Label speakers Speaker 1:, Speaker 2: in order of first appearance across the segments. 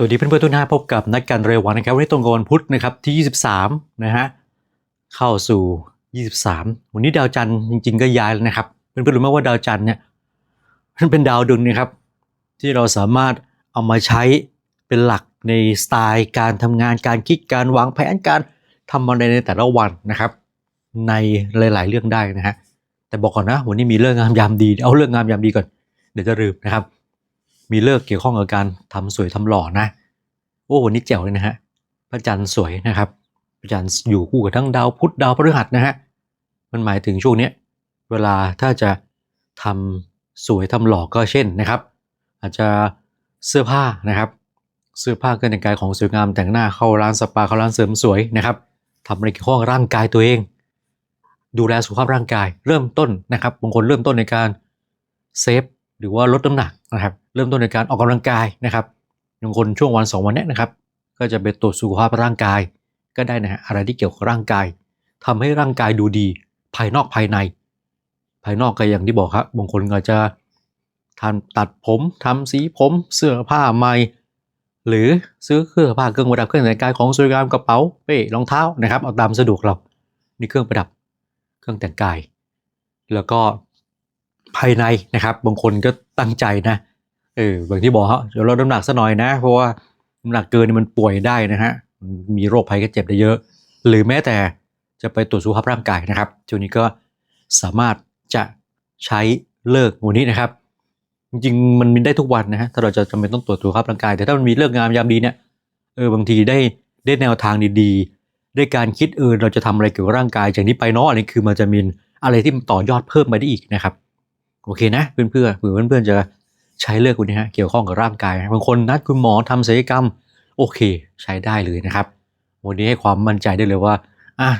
Speaker 1: สวัสดีเพื่อนๆทุกท่านพบกับนักการเรววันนะครับวันนี้ตรงกับวันพุธนะครับที่ 23 นะฮะเข้าสู่ 23 วันนี้ดาวจันทร์จริง ๆ ก็ย้ายแล้วนะครับเพื่อนๆรู้ไหมว่าดาวจันทร์เนี่ยมันเป็นดาวดวงนะครับ ที่เราสามารถเอามาใช้เป็นหลักในสไตล์การทำงานการคิดการวางแผนการทำอะไรในแต่ละวันนะครับ ในหลาย ๆ เรื่องได้นะฮะแต่บอกก่อนนะ วันนี้มีเรื่องงามยามดีเอาเรื่องงามยามดีก่อนเดี๋ยวจะลืมนะครับ มีเลิกเกี่ยวข้องกับการทำสวยทำหล่อนะ โอ้วันนี้แจ๋วเลยนะฮะพระจันทร์สวยนะครับพระจันทร์อยู่คู่กับทั้งดาวพุธดาวพฤหัสนะฮะมันหมายถึงช่วงเนี้ยเวลาถ้าจะทำสวยทำหล่อก็เช่นนะครับ อาจจะเสื้อผ้านะครับ เสื้อผ้าเครื่องแต่งกายของสวยงามแต่งหน้าเข้าร้านสปาเข้าร้านเสริมสวยนะครับทำอะไรเกี่ยวข้องร่างกายตัวเอง ดูแลสุขภาพร่างกาย เริ่มต้นนะครับบางคนเริ่มต้นในการเซฟหรือว่าลดน้ำหนัก นะครับเริ่มต้นในการออกกำลังกายนะครับบางคนช่วงวันสองวันนี้นะครับ ก็จะไปตรวจสุขภาพร่างกาย ก็ได้นะฮะอะไรที่เกี่ยวกับร่างกายทำให้ร่างกายดูดีภายนอกภายใน ภายนอกก็อย่างที่บอกครับบางคนก็จะทำตัดผมทำสีผมเสื้อผ้าใหม่หรือซื้อเครื่องผ้าเครื่องประดับเครื่องแต่งกายของสวยงามกระเป๋าเป้รองเท้านะครับเอาตามสะดวกเรานี่เครื่องประดับเครื่องแต่งกาย แล้วก็ ภายในนะครับ บางคนก็ตั้งใจนะเออบางที่บอกฮะเดี๋ยวลดน้ำหนักซะหน่อยนะ เพราะว่าน้ำหนักเกินนี่มันป่วยได้นะฮะมันมีโรคภัยไข้เจ็บได้เยอะ หรือแม้แต่จะไปตรวจสุขภาพร่างกายนะครับช่วงนี้ก็สามารถจะใช้เลิกวันนี้นะครับ จริงๆมันมีได้ทุกวันนะฮะถ้าเราจะจำเป็นต้องตรวจสุขภาพร่างกาย แต่ถ้ามันมีเลิกงามยามดีเนี่ยเออบางทีได้ได้แนวทางดีๆได้การคิดเออเราจะทำอะไรเกี่ยวกับร่างกายจากนี้ไปเนาะอันนี้คือมันจะมีอะไรที่มันต่อยอดเพิ่มไปได้อีกนะครับ โอเคนะเพื่อนๆเผื่อนเพื่อนจะใช้เลือกคุณนะฮะเกี่ยวข้องกับร่างกายบางคนนัดคุณหมอทำศัลยกรรม โอเค ใช้ได้เลยนะครับ วันนี้ให้ความมั่นใจได้เลยว่าอะ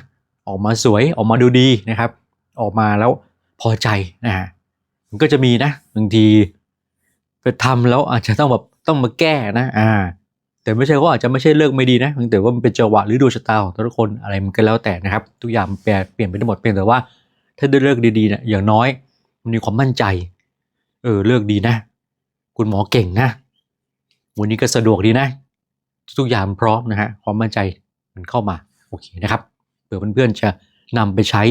Speaker 1: ออกมาสวยออกมาดูดีนะครับ ออกมาแล้วพอใจนะฮะมันก็จะมีนะบางทีไปทำแล้วอาจจะต้องแบบต้องมาแก้นะอ่าแต่ไม่ใช่ว่าอาจจะไม่ใช่เลิกไม่ดีนะแต่ว่ามันเป็นจังหวะหรือดวงชะตาของแต่ละคนอะไรมันก็แล้วแต่นะครับ ทุกอย่างเปลี่ยนเปลี่ยนไปทั้งหมดเพียงแต่ว่า ถ้าได้เลิกดีๆเนี่ยอย่างน้อย มันมีความมั่นใจ เออเลือกดีนะ คุณหมอเก่งนะ วันนี้ก็สะดวกดีนะ ทุกอย่างพร้อมนะฮะความมั่นใจมันเข้ามาโอเคนะครับเผื่อเพื่อนๆจะนำไปใช้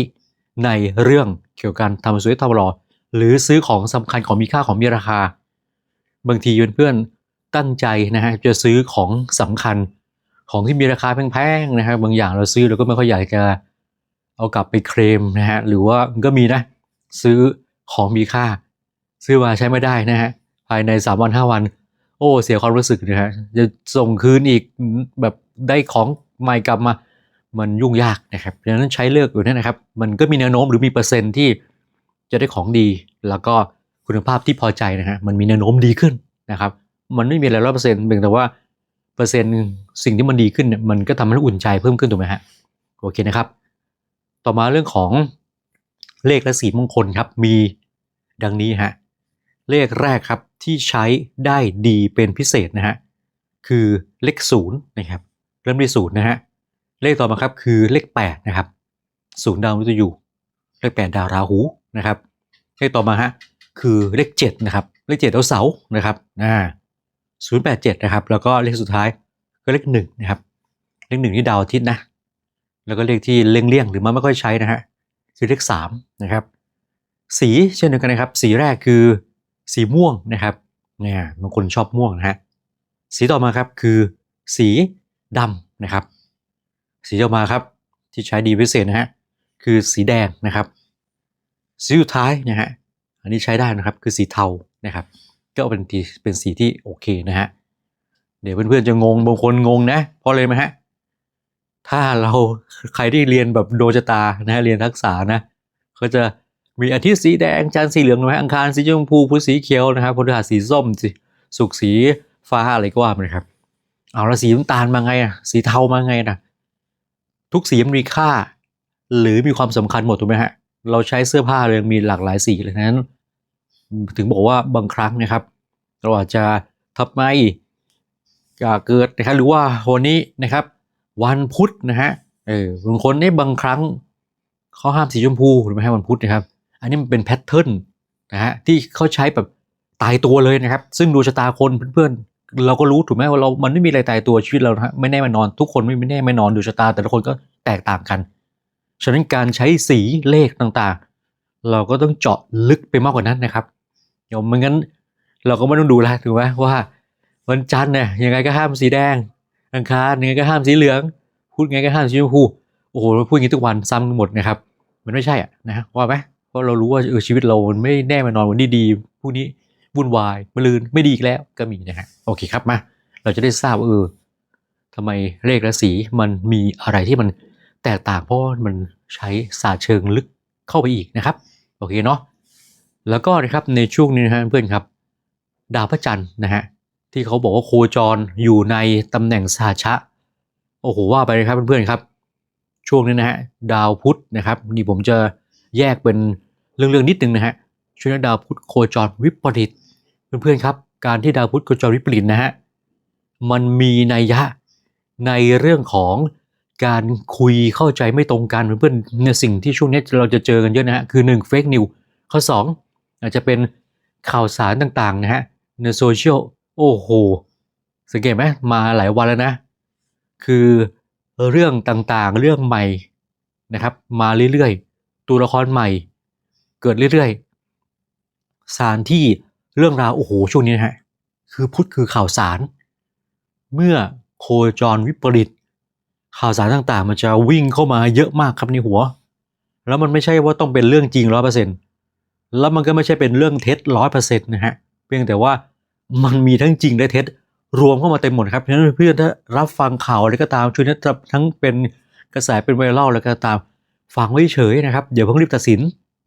Speaker 1: ในเรื่องเกี่ยวกับการทำสวยทำหล่อหรือซื้อของสำคัญของมีค่าของมีราคา บางทีเพื่อนๆตั้งใจนะฮะจะซื้อของสำคัญของที่มีราคาแพงๆนะฮะบางอย่างเราซื้อเราก็ไม่ค่อยอยากจะเอากลับไปเคลมนะฮะหรือว่าก็มีนะซื้อ ของมีค่า ซื้อมาใช้ไม่ได้นะฮะภายในสามวันห้าวัน โอ้เสียความรู้สึกนะฮะจะส่งคืนอีกแบบได้ของใหม่กลับมามันยุ่งยากนะครับดังนั้นใช้เลือกอยู่เนยนะครับ มันก็มีแนวโน้มหรือมีเปอร์เซ็นต์ที่จะได้ของดี แล้วก็คุณภาพที่พอใจนะฮะมันมีแนวโน้มดีขึ้นนะครับ มันไม่มีอะไรร้อยเปอร์เซ็นต์เพียงแต่ว่าเปอร์เซ็นต์สิ่งที่มันดีขึ้นเนี่ยมันก็ทำให้เราอุ่นใจเพิ่มขึ้นถูกไหมฮะโอเคนะครับ ต่อมาเรื่องของ เลขและสีมงคลครับมีดังนี้ฮะเลขแรกครับที่ใช้ได้ดีเป็นพิเศษนะฮะคือเลขศูนย์นะครับเริ่มที่ศูนย์นะฮะเลขต่อมาครับคือเลขแปดนะครับศูนย์ดาวมฤตยูเลขแปดดาวราหูนะครับเลขต่อมาฮะคือเลขเจ็ดนะครับเลขเจ็ดดาวเสาร์นะครับอ่าศูนย์แปดเจ็ดนะครับแล้วก็เลขสุดท้ายก็เลขหนึ่งนะครับเลขหนึ่งที่ดาวอาทิตย์นะแล้วก็เลขที่เลี่ยงๆหรือมันไม่ค่อยใช้นะฮะ คือเลขสามนะครับ สีเช่นเดียวกันนะครับ สีแรกคือสีม่วงนะครับเนี่ยบางคนชอบม่วงนะฮะสีต่อมาครับคือสีดำนะครับ สีต่อมาครับที่ใช้ดีพิเศษนะฮะคือสีแดงนะครับ สีสุดท้ายนะฮะอันนี้ใช้ได้นะครับคือสีเทานะครับ ก็เป็นเป็นสีที่โอเคนะฮะเดี๋ยวเพื่อนๆจะงงบางคนงงนะเพราะอะไรไหมฮะ ถ้าเราใครที่เรียนแบบโดนชะตานะเรียนทักษะนะ ก็จะมีอาทิตย์สีแดงจันทร์สีเหลืองนะฮะอังคารสีชมพูพุธสีเขียวนะครับพฤหัสสีส้มสีสุกร์สีฟ้าอะไรก็ว่าไปนครับ เอาแล้วสีน้ำตาลมาไงอะสีเทามาไงนะทุกสีมีค่า หรือมีความสำคัญหมดถูกไหมฮะเราใช้เสื้อผ้าเลยมีหลากหลายสีเลยนั้น ถึงบอกว่าบางครั้งนะครับ เราอาจจะทำไมเกิดนะครับหรือว่าวันนี้นะครับ วันพุธนะฮะเออบางคนเนี่ยบางครั้งเขาห้ามสีชมพูถูกไหมฮะวันพุธนะครับ อันนี้มันเป็นแพทเทิร์นนะฮะที่เขาใช้แบบตายตัวเลยนะครับ ซึ่งดวงชะตาคนเพื่อนๆ เราก็รู้ถูกไหมว่าเรา มันไม่มีอะไรตายตัวชีวิตเราฮะไม่แน่ไม่นอนทุกคนไม่ไม่แน่ไม่นอนดูชะตา แต่ละคนก็แตกต่างกัน ฉะนั้นการใช้สีเลขต่างๆ เราก็ต้องเจาะลึกไปมากกว่านั้นนะครับเดี๋ยวไม่งั้นเราก็ไม่ต้องดูแลถูกไหมว่าวันจันทร์เนี่ยยังไงก็ห้ามสีแดง อังคารยังไงก็ห้ามสีเหลือง พูดไงก็ห้ามสีชมพูโอ้โหพูดอย่างนี้ทุกวันซ้ำกันหมดนะครับ มันไม่ใช่อะนะฮะว่าไหมเพราะเรารู้ว่าเออชีวิตเรามันไม่แน่มานอนวันนี้ดีพรุ่งนี้วุ่นวายมลืนไม่ดีอีกแล้วก็มีนะฮะโอเคครับมาเราจะได้ทราบว่าเออทำไมเลขและสีมันมีอะไรที่มันแตกต่างเพราะมันใช้ศาสตร์เชิงลึกเข้าไปอีกนะครับโอเคเนาะแล้วก็นะครับในช่วงนี้นะฮะเพื่อนครับ ดาวพระจันทร์นะฮะ ที่เขาบอกว่าโคจรอยู่ในตำแหน่งสาชะ โอ้โหว่าไปเลยครับเพื่อนๆครับ ช่วงนี้นะฮะดาวพุธนะครับนี่ผมจะแยกเป็นเรื่องๆนิดนึงนะฮะช่วงนี้ดาวพุธโคจรวิปริตเพื่อนๆครับ การที่ดาวพุธโคจรวิปริตนะฮะมันมีนัยยะในเรื่องของการคุยเข้าใจไม่ตรงกันเพื่อนๆในสิ่งที่ช่วงนี้เราจะเจอกันเยอะนะฮะคือ1 fake news ข้อ 2 อาจจะเป็นข่าวสารต่างๆนะฮะในโซเชียล โอ้โห สังเกตไหมมาหลายวันแล้วนะ คือเรื่องต่างๆ เรื่องใหม่นะครับ มาเรื่อยๆ ตัวละครใหม่ เกิดเรื่อยๆ สานที่เรื่องราว โอ้โห ช่วงนี้นะฮะ คือพุทธคือข่าวสาร เมื่อโคจรวิปริต ข่าวสารต่างๆ มันจะวิ่งเข้ามาเยอะมากครับในหัว แล้วมันไม่ใช่ว่าต้องเป็นเรื่องจริงร้อยเปอร์เซ็นต์แล้วมันก็ไม่ใช่เป็นเรื่องเท็จร้อยเปอร์เซ็นต์นะฮะ เพียงแต่ว่า มันมีทั้งจริงและเท็จรวมเข้ามาเต็มหมดครับเพราะฉะนั้นเพื่อนถ้ารับฟังข่าวอะไรก็ตามช่วยนะทั้งเป็นกระแสเป็นไวรัลอะไรก็ตามฟังไว้เฉยนะครับอย่าเพิ่งรีบตัดสิน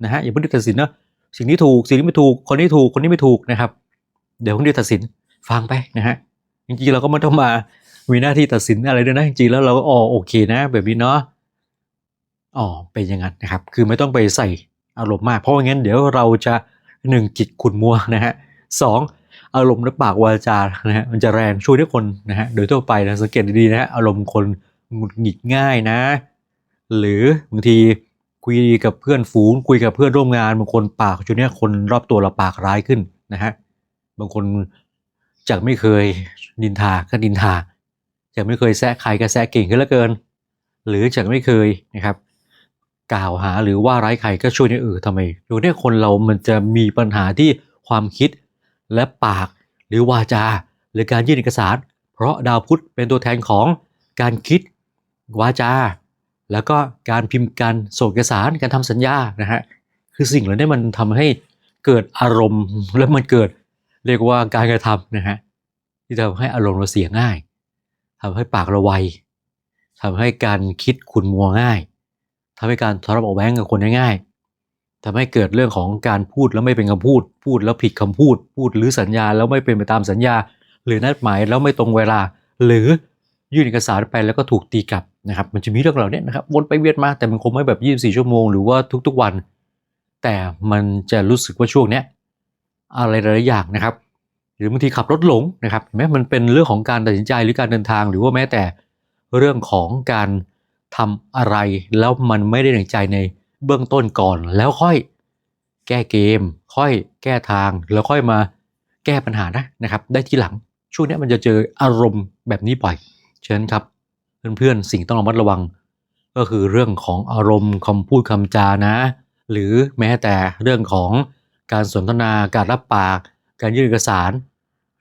Speaker 1: นะฮะอย่าเพิ่งรีบตัดสินนะสิ่งนี้ถูกสิ่งนี้ไม่ถูกคนนี้ถูกคนนี้ไม่ถูกนะครับเดี๋ยวเพิ่งรีบตัดสินฟังไปนะฮะจริงๆเราก็ไม่ต้องมามีหน้าที่ตัดสินอะไรด้วยนะจริงๆแล้วเราก็อ๋อโอเคนะ แบบนี้เนาะอ๋อเป็นอย่างนั้นนะครับ คือไม่ต้องไปใส่อารมณ์มาก เพราะงั้นเดี๋ยวเราจะหนึ่งจิตขุนมัวนะฮะสอง อารมณ์และปากวาจานะฮะมันจะแรงช่วยทุกคนนะฮะโดยทั่วไปนะสังเกตดีๆนะฮะอารมณ์คนหงุดหงิดง่ายนะ หรือบางทีคุยกับเพื่อนฝูง คุยกับเพื่อนร่วมงานบางคนปากช่วงนี้คนรอบตัวเราปากร้ายขึ้นนะฮะบางคนจากไม่เคยนินทาก็นินทาจากไม่เคยแซะใครก็แซะเก่งขึ้นเหลือเกิน หรือจากไม่เคยนะครับกล่าวหาหรือว่าร้ายใครก็ช่วยเนี่เออทำไมอยู่เนี่ยคนเรามันจะมีปัญหาที่ความคิด และปากหรือวาจา หรือการยื่นเอกสาร เพราะดาวพุธเป็นตัวแทนของการคิดวาจา แล้วก็การพิมพ์การส่งเอกสารการทำสัญญานะฮะคือสิ่งเหล่านี้มันทำให้เกิดอารมณ์แล้วมันเกิดเรียกว่าการกระทำนะฮะที่ทำให้อารมณ์เราเสียง่ายทำให้ปากเราไวทำให้การคิดขุนมัวง่ายทำให้การทะเลาะเบาแว้งกับคนได้ง่าย ทำให้เกิดเรื่องของการพูดแล้วไม่เป็นคำพูด พูดแล้วผิดคำพูด พูดหรือสัญญาแล้วไม่เป็นไปตามสัญญา หรือนัดหมายแล้วไม่ตรงเวลา หรือยื่นเอกสารไปแล้วก็ถูกตีกลับนะครับ มันจะมีเรื่องเหล่านี้นะครับวนไปเวียนมาแต่มันคงไม่แบบ 24 ชั่วโมงหรือว่าทุกๆวัน แต่มันจะรู้สึกว่าช่วงเนี้ยอะไรหลายอย่างนะครับ หรือบางทีขับรถหลงนะครับแม้มันเป็นเรื่องของการตัดสินใจหรือการเดินทาง หรือว่าแม้แต่เรื่องของการทำอะไรแล้วมันไม่ได้ดังใจใน เบื้องต้นก่อนแล้วค่อยแก้เกม ค่อยแก้ทาง แล้วค่อยมาแก้ปัญหานะนะครับ ได้ทีหลังช่วงนี้มันจะเจออารมณ์แบบนี้บ่อยเชิญครับ เพื่อนๆสิ่งต้องระมัดระวัง ก็คือเรื่องของอารมณ์คำพูดคำจานะ หรือแม้แต่เรื่องของการสนทนาการรับปาก การยื่นเอกสาร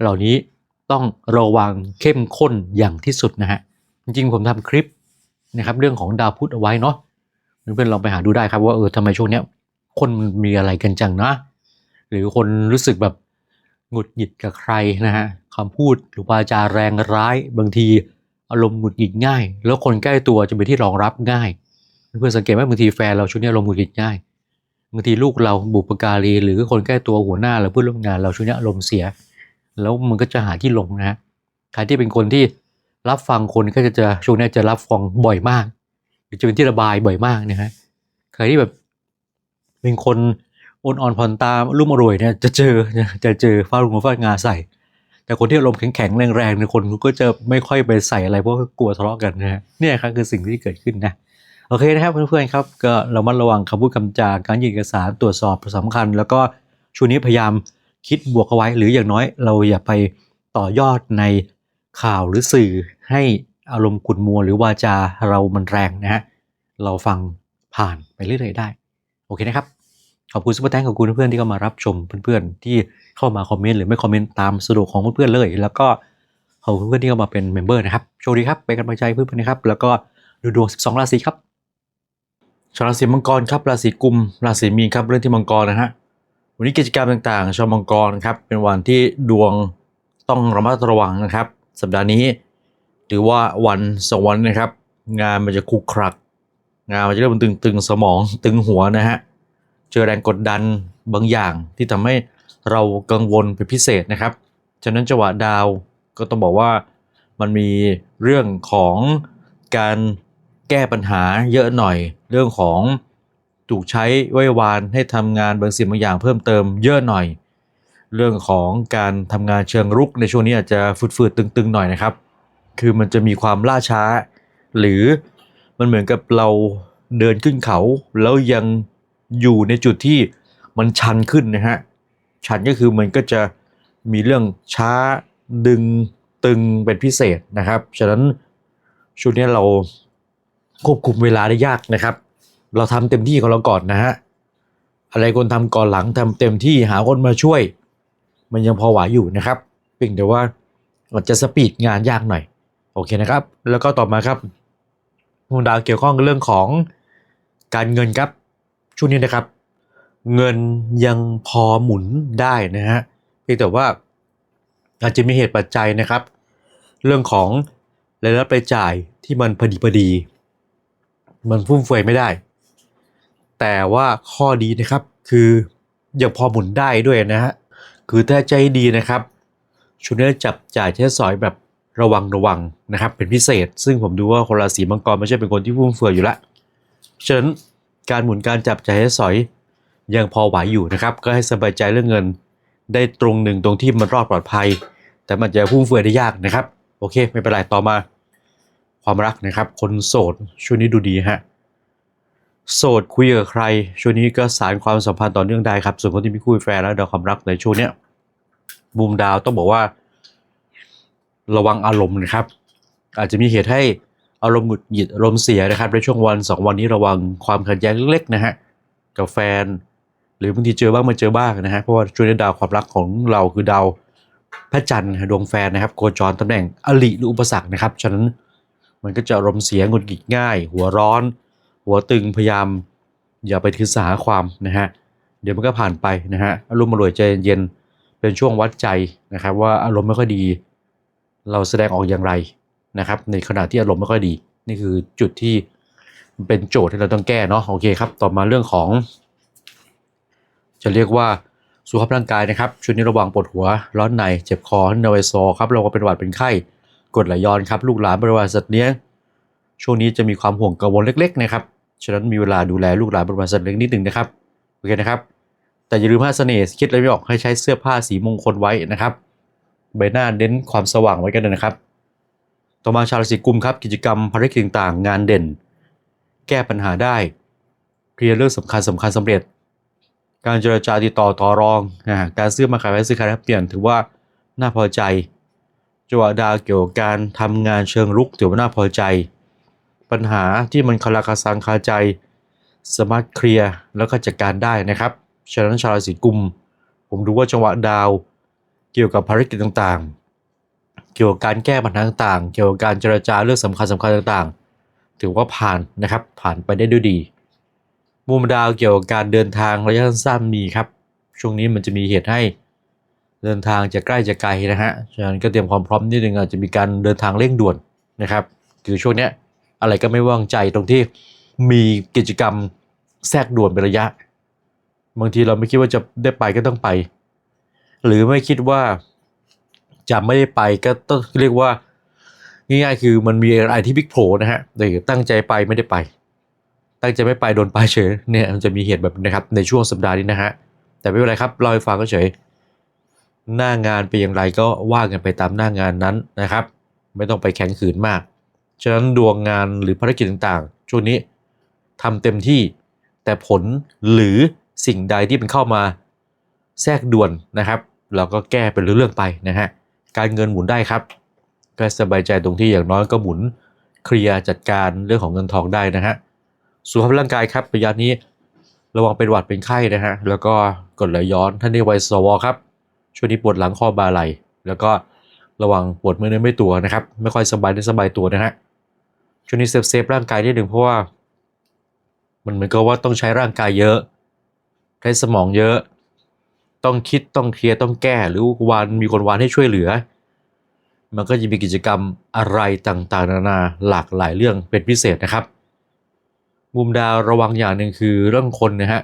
Speaker 1: เหล่านี้ต้องระวังเข้มข้นอย่างที่สุดนะฮะจริงๆผมทำคลิปนะครับเรื่องของดาวพุธเอาไว้เนาะ เพื่อนๆลองไปหาดูได้ครับว่าเออทำไมช่วงเนี้ยคนมันมีอะไรกันจังนะ หรือคนรู้สึกแบบหงุดหงิดกับใครนะฮะคำพูดหรือวาจาแรงร้ายบางทีอารมณ์หงุดหงิดง่าย แล้วคนใกล้ตัวจะเป็นที่รองรับง่าย เพื่อนสังเกตไหมบางทีแฟนเราช่วงนี้อารมณ์หงุดหงิดง่ายบางทีลูกเราบุปการีหรือคนใกล้ตัวหัวหน้าหรือเพื่อนร่วมงานเราช่วงนี้อารมณ์เสีย แล้วมันก็จะหาที่ลงนะฮะใครที่เป็นคนที่รับฟังคนก็จะช่วงนี้จะรับฟังบ่อยมาก จะเป็นที่ระบายบ่อยมากนะฮะใครที่แบบเป็นคนอ่อนอ่อนผ่อนตามรุ่มอร่วยเนี่ยจะเจอจะเจอฟาดรุงฟาดงาใส่ แต่คนที่อารมณ์แข็งๆแรงๆเนี่ยคนก็จะไม่ค่อยไปใส่อะไรเพราะกลัวทะเลาะกันนะฮะเนี่ยครับคือสิ่งที่เกิดขึ้นนะโอเคนะครับเพื่อนๆครับก็เรามาระวังคำพูดคำจาการยื่นเอกสารตรวจสอบสำคัญ แล้วก็ช่วงนี้พยายามคิดบวกเอาไว้ หรืออย่างน้อยเราอย่าไปต่อยอดในข่าวหรือสื่อให้ อารมณ์ขุ่นมัวหรือวาจาเรามันแรงนะฮะเราฟังผ่านไปเรื่อยๆได้ โอเคนะครับ ขอบคุณซุปเปอร์แตงขอบคุณเพื่อนๆที่เข้ามารับชมเพื่อนๆ ที่เข้ามาคอมเมนต์หรือไม่คอมเมนต์ตามสะดวกของเพื่อนๆเลย แล้วก็ขอบคุณเพื่อนที่เข้ามาเป็นเมมเบอร์นะครับโชคดีครับเป็นกำลังใจเพื่อนๆนะครับ แล้วก็ดูดวง 12 ราศีครับชาวราศีมังกรครับราศีกุมราศีมีนครับเรื่องที่มังกรนะฮะวันนี้กิจกรรมต่างๆ ชาวมังกรครับเป็นวันที่ดวงต้องระมัดระวังนะครับ สัปดาห์นี้ หรือว่าวันสองวันนะครับ งานมันจะคุกครัก งานมันจะเริ่มตึงๆสมองตึงหัวนะฮะเจอแรงกดดันบางอย่างที่ทำให้เรากังวลเป็นพิเศษนะครับ ฉะนั้นจังหวะดาวก็ต้องบอกว่ามันมีเรื่องของการแก้ปัญหาเยอะหน่อย เรื่องของถูกใช้ไว้วานให้ทำงานบางสิ่งบางอย่างเพิ่มเติมเยอะหน่อย เรื่องของการทำงานเชิงรุกในช่วงนี้อาจจะฝืดๆตึงๆหน่อยนะครับ คือมันจะมีความล่าช้า หรือมันเหมือนกับเราเดินขึ้นเขา แล้วยังอยู่ในจุดที่มันชันขึ้นนะฮะชันก็คือมันก็จะมีเรื่องช้าดึงตึงเป็นพิเศษนะครับฉะนั้นช่วงนี้เราควบคุมเวลาได้ยากนะครับ เราทำเต็มที่ของเราก่อนนะฮะอะไรคนทำก่อนหลังทำเต็มที่หาคนมาช่วย มันยังพอไหวอยู่นะครับเพียงแต่ว่าอาจจะสปีดงานยากหน่อย อเคนะครับ แล้วก็ต่อมาครับดวงดาวเกี่ยวข้องกับเรื่องของการเงินครับช่วงนี้นะครับ เงินยังพอหมุนได้นะฮะเพียงแต่ว่าอาจจะมีเหตุปัจจัยนะครับ เรื่องของรายรับรายจ่ายที่มันพอดีพอดี มันฟุ่มเฟือยไม่ได้ แต่ว่าข้อดีนะครับคือยังพอหมุนได้ด้วยนะฮะคือถ้าใจดีนะครับช่วงนี้จับจ่ายใช้สอยแบบ ระวังระวังนะครับเป็นพิเศษ ซึ่งผมดูว่าคนราศีมังกรไม่ใช่เป็นคนที่ฟุ่มเฟือยอยู่ละฉะนั้นการหมุนการจับจ่ายใช้สอยยังพอไหวอยู่นะครับ ก็ให้สบายใจเรื่องเงิน ได้ตรงหนึ่งตรงที่มันรอดปลอดภัย แต่มันจะฟุ่มเฟือยได้ยากนะครับ โอเค ไม่เป็นไรต่อมา ความรักนะครับ คนโสดช่วงนี้ดูดีฮะโสดคุยกับใคร ช่วงนี้ก็สารความสัมพันธ์ต่อเนื่องได้ครับ ส่วนคนที่มีคู่แฟนแล้วดาวความรักในช่วงเนี้ยบูมดาวต้องบอกว่า ระวังอารมณ์นะครับ อาจจะมีเหตุให้อารมณ์หงุดหงิดอารมณ์เสียนะครับ ในช่วงวันสองวันนี้ระวังความขัดแย้งเล็กๆนะฮะกับแฟน หรือบางทีเจอบ้างม่เจอบ้างนะฮะเพราะว่าช่วงนี้ดาวความรักของเราคือดาวพระจันทร์ดวงแฟนนะครับโคจรตำแหน่งอลิหรืออุปสรรคนะครับฉะนั้นมันก็จะอารมณ์เสียหงุดหงิดง่าย หัวร้อน หัวตึงพยายาม อย่าไปถือสาความนะฮะเดี๋ยวมันก็ผ่านไปนะฮะอารมณ์มารวยใจเย็นเป็นช่วงวัดใจนะครับว่าอารมณ์ไม่ค่อยดี เราแสดงออกอย่างไรนะครับ ในขณะที่อารมณ์ไม่ค่อยดี นี่คือจุดที่เป็นโจทย์ที่เราต้องแก้เนาะโอเคครับ ต่อมาเรื่องของ จะเรียกว่าสุขภาพร่างกายนะครับช่วงนี้ระวังปวดหัว ร้อนในเจ็บคอเนวโซครับเราก็เป็นหวัดเป็นไข้กดไหลย้อนครับลูกหลานบริวารสัตว์เลี้ยงช่วงนี้จะมีความห่วงกังวลเล็กๆนะครับฉะนั้นมีเวลาดูแลลูกหลานบริวารสัตว์เลี้ยงนิดหนึ่งนะครับโอเคนะครับ แต่อย่าลืมห้าเสน่ห์คิดอะไรไม่ออกให้ใช้เสื้อผ้าสีมงคลไว้นะครับ ใบหน้าเน้นความสว่างไว้กันเลยนะครับ ต่อมาชาวราศีกุมครับกิจกรรมภารกิจต่างๆ งานเด่น แก้ปัญหาได้เคลียร์เรื่องสำคัญสำคัญสำเร็จ การเจรจาติดต่อต่อรองอการซื้อมาขายไว้ซื้อขายแลกเปลี่ยนถือว่าน่าพอใจจังหวะดาวเกี่ยวกับการทำงานเชิงรุกถือว่าน่าพอใจ ปัญหาที่มันคาราคาซังคาใจ สามารถเคลียร์แล้วก็จัดการได้นะครับฉะนั้นชาวราศีกุม ผมดูว่าจังหวะดาว เกี่ยวกับภารกิจต่างๆ เกี่ยวกับการแก้ปัญหาต่างๆ เกี่ยวกับการเจรจาเรื่องสำคัญสำคัญต่างๆ ถือว่าผ่านนะครับผ่านไปได้ด้วยดี มุมดาวเกี่ยวกับการเดินทางระยะสั้นๆมีครับ ช่วงนี้มันจะมีเหตุให้เดินทางจะใกล้จะไกลนะฮะ ฉะนั้นก็เตรียมความพร้อมนิดนึงอาจจะมีการเดินทางเร่งด่วนนะครับ คือช่วงเนี้ยอะไรก็ไม่ว่างใจตรงที่มีกิจกรรมแทรกด่วนเป็นระยะ บางทีเราไม่คิดว่าจะได้ไปก็ต้องไป หรือไม่คิดว่าจะไม่ได้ไปก็ต้องเรียกว่าง่ายๆคือมันมีอะไรที่บิ๊กโผล่นะฮะแต่ตั้งใจไปไม่ได้ไป ตั้งใจไม่ไปโดนไปเฉยเนี่ยมันจะมีเหตุแบบนี้นะครับในช่วงสัปดาห์นี้นะฮะแต่ไม่เป็นไรครับเราให้ฟังก็เฉย หน้างานเป็นอย่างไรก็ว่ากันไปตามหน้างานนั้นนะครับ ไม่ต้องไปแข็งขืนมาก ฉะนั้นดวงงานหรือภารกิจต่างๆ ช่วงนี้ทำเต็มที่แต่ผลหรือสิ่งใดที่มันเข้ามาแทรกด่วนนะครับ เราก็แก้เป็นเรื่องๆไปนะฮะการเงินหมุนได้ครับก็สบายใจตรงที่อย่างน้อยก็หมุนเคลียร์จัดการเรื่องของเงินทองได้นะฮะสุขภาพร่างกายครับระยะนี้ระวังเป็นหวัดเป็นไข้นะฮะแล้วก็กดไหลย้อนท่านในวัยสวครับช่วงนี้ปวดหลังข้อบาไหลแล้วก็ระวังปวดเมื่อยเนื้อไม่ตัวนะครับ ไม่ค่อยสบายในสบายตัวนะฮะช่วงนี้เซฟเซฟร่างกายนิดหนึ่งเพราะว่า มันเหมือนกับว่าต้องใช้ร่างกายเยอะ ใช้สมองเยอะ ต้องคิดต้องเคลียร์ต้องแก้ หรือวานมีคนวานให้ช่วยเหลือ มันก็จะมีกิจกรรมอะไรต่างๆ นานาหลากหลายเรื่องเป็นพิเศษนะครับ มุมดาวระวังอย่างหนึ่งคือเรื่องคนนะฮะ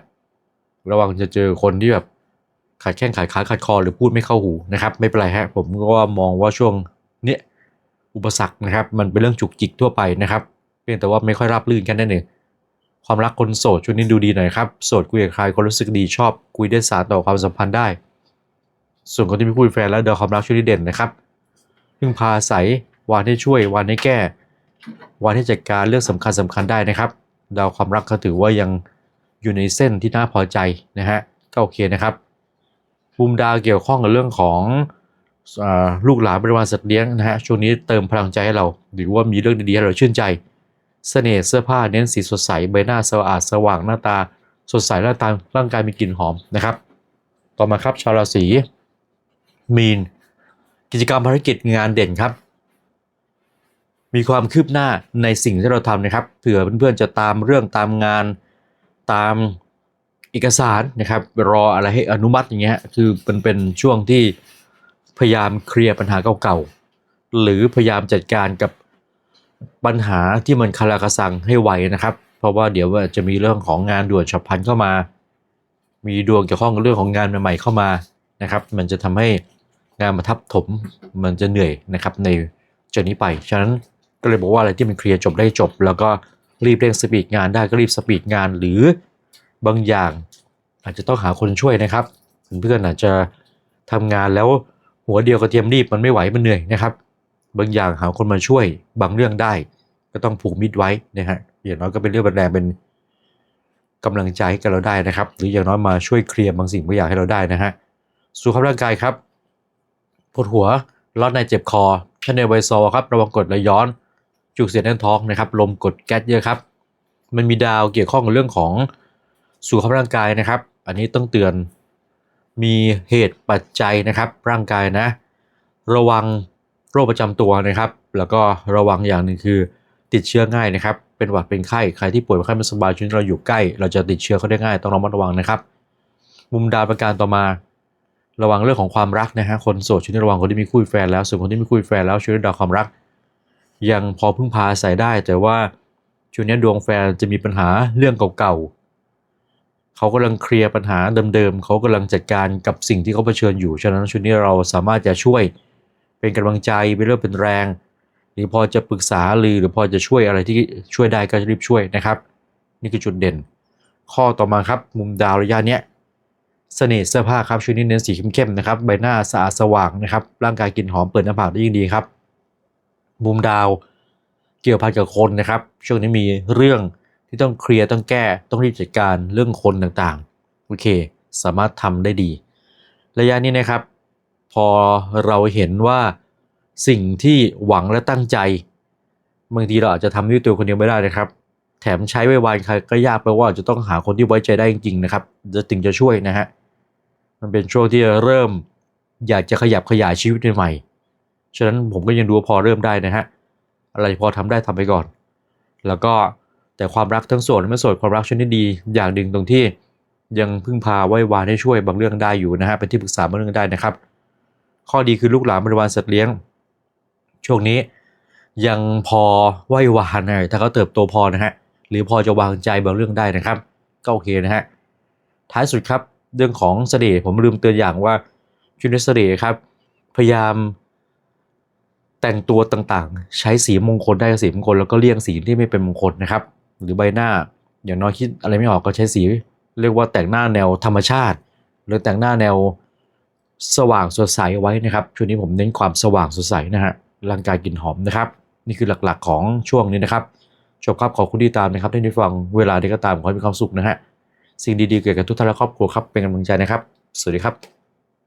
Speaker 1: ระวังจะเจอคนที่แบบขาดแข้งขาดขาขาดคอหรือพูดไม่เข้าหูนะครับ ไม่เป็นไรฮะผมก็มองว่าช่วงเนี้ยอุปสรรคนะครับ มันเป็นเรื่องจุกจิกทั่วไปนะครับ เพียงแต่ว่าไม่ค่อยรับลื่นแค่นั้นเอง ความรักคนโสดช่วงนี้ดูดีหน่อยครับโสดคุยกับใครคนรู้สึกดีชอบคุยได้สารต่อความสัมพันธ์ได้ ส่วนคนที่มีคู่แฟนแล้วเดาความรักช่วงนี้เด่นนะครับพึ่งพาอาศัยวานให้ช่วยวานให้แก้ วานให้จัดการเรื่องสำคัญสำคัญได้นะครับดาวความรักก็ถือว่ายังอยู่ในเส้นที่น่าพอใจนะฮะก็โอเคนะครับมุมดาวเกี่ยวข้องกับเรื่องของอลูกหลานบริวารสัตว์เลี้ยงนะฮะช่วงนี้เติมพลังใจให้เรา หรือว่ามีเรื่องดีๆให้เราชื่นใจ เสน่ห์เสื้อผ้าเน้นสีสดใสใบหน้าสะอาดสว่างหน้าตา สดใสหน้าตาร่างกายมีกลิ่นหอมนะครับ ต่อมาครับชาวราศีมีน กิจกรรมภารกิจงานเด่นครับ มีความคืบหน้าในสิ่งที่เราทำนะครับเผื่อเพื่อนๆจะตามเรื่องตามงานตามเอกสารนะครับรออะไรให้อนุมัติอย่างเงี้ยคือมันเป็นช่วงที่พยายามเคลียร์ปัญหาเก่าๆหรือพยายามจัดการกับ ปัญหาที่มันคาราคาซังให้ไวนะครับ เพราะว่าเดี๋ยวว่าจะมีเรื่องของงานด่วนฉับพลันเข้ามา มีดวงเกี่ยวข้องกับเรื่องของงานใหม่ๆเข้ามานะครับ มันจะทำให้งานมาทับถมมันจะเหนื่อยนะครับในจากนี้ไปฉะนั้นก็เลยบอกว่าอะไรที่มันเคลียร์จบได้จบ แล้วก็รีบเร่งสปีดงานได้ก็รีบสปีดงานหรือบางอย่างอาจจะต้องหาคนช่วยนะครับเพื่อนๆอาจจะทำงานแล้วหัวเดียวกระเทียมรีบมันไม่ไหวมันเหนื่อยนะครับ บางอย่างหาคนมาช่วยบางเรื่องได้ ก็ต้องผูกมิตรไว้นะฮะอย่างน้อยก็เป็นเรื่องบันแรงเป็นกำลังใจให้กับเราได้นะครับ หรืออย่างน้อยมาช่วยเคลียร์บางสิ่งบางอย่างให้เราได้นะฮะสุขภาพร่างกายครับปวดหัวร้อนในเจ็บคอชันในไวซอครับระวังกดไหลย้อน จุกเสียดแน่นท้องนะครับ ลมกดแก๊สเยอะครับ มันมีดาวเกี่ยวข้องกับเรื่องของสุขภาพร่างกายนะครับ อันนี้ต้องเตือนมีเหตุปัจจัยนะครับร่างกายนะ ระวัง โรคประจำตัวนะครับ แล้วก็ระวังอย่างหนึ่งคือติดเชื้อง่ายนะครับ เป็นหวัดเป็นไข้ใครที่ป่วยเป็นไข้ไม่สบายช่วงเราอยู่ใกล้ เราจะติดเชื้อเขาได้ง่ายต้องระมัดระวังนะครับ มุมดาวประการต่อมา ระวังเรื่องของความรักนะฮะคนโสดช่วงนี้ระวังคนที่มีคู่แฟนแล้วส่วนคนที่มีคู่แฟนแล้วช่วงนี้ดาวความรัก ยังพอพึ่งพาอาศัยได้ แต่ว่าช่วงนี้ดวงแฟนจะมีปัญหาเรื่องเก่าๆเขากำลังเคลียร์ปัญหาเดิมๆเขากำลังจัดการกับสิ่งที่เขาเผชิญอยู่ฉะนั้นช่วงนี้เราสามารถจะช่วย เป็นกำลังใจเป็นเรื่องเป็นแรง หรือพอจะปรึกษาหรือหรือพอจะช่วยอะไรที่ช่วยได้ก็จะรีบช่วยนะครับ นี่คือจุดเด่น ข้อต่อมาครับมุมดาวระยะเนี้ยเสน่ห์เสื้อผ้าครับช่วงนี้เน้นสีเข้มๆนะครับใบหน้าสะอาดสว่างนะครับร่างกายกลิ่นหอมเปิดหน้าผากได้ยิ่งดีครับ มุมดาวเกี่ยวพันกับคนนะครับ ช่วงนี้มีเรื่องที่ต้องเคลียร์ต้องแก้ต้องรีบจัดการเรื่องคนต่างๆโอเค สามารถทำได้ดี ระยะนี้นะครับ พอเราเห็นว่าสิ่งที่หวังและตั้งใจบางทีเราอาจจะทำด้วยตัวคนเดียวไม่ได้นะครับ แถมใช้ไว้วานใครก็ยากไปว่าจะต้องหาคนที่ไว้ใจได้จริงๆนะครับจะถึงจะช่วยนะฮะมันเป็นช่วงที่เริ่มอยากจะขยับขยายชีวิตใหม่ฉะนั้นผมก็ยังดูพอเริ่มได้นะฮะอะไรพอทำได้ทำไปก่อน แล้วก็แต่ความรักทั้งสดและไม่โสดความรักชนิดดีอย่างหนึ่งตรงที่ยังพึ่งพาไว้วานให้ช่วยบางเรื่องได้อยู่นะฮะเป็นที่ปรึกษาบางเรื่องได้นะครับ ข้อดีคือลูกหลานบริวารสัตว์เลี้ยง ช่วงนี้ยังพอไหววานนะถ้าเขาเติบโตพอนะฮะ หรือพอจะวางใจบางเรื่องได้นะครับ ก็โอเคนะฮะ ท้ายสุดครับเรื่องของเสน่ห์ผมลืมเตือนอย่างว่าชุดเสน่ห์ครับ พยายามแต่งตัวต่างๆ ใช้สีมงคลได้สีมงคลแล้วก็เลี่ยงสีที่ไม่เป็นมงคลนะครับ หรือใบหน้าอย่างน้อยคิดอะไรไม่ออกก็ใช้สี เรียกว่าแต่งหน้าแนวธรรมชาติ หรือแต่งหน้าแนว สว่างสดใสไว้นะครับช่วงนี้ผมเน้นความสว่างสดใสนะฮะร่างกายกลิ่นหอมนะครับ นี่คือหลักๆของช่วงนี้นะครับจบครับขอบคุณที่ตามนะครับที่ได้ฟังเวลาใดก็ตามขอให้มีความสุขนะฮะสิ่งดีๆเกิดกับทุกท่านและครอบครัวครับเป็นกำลังใจนะครับ สวัสดีครับ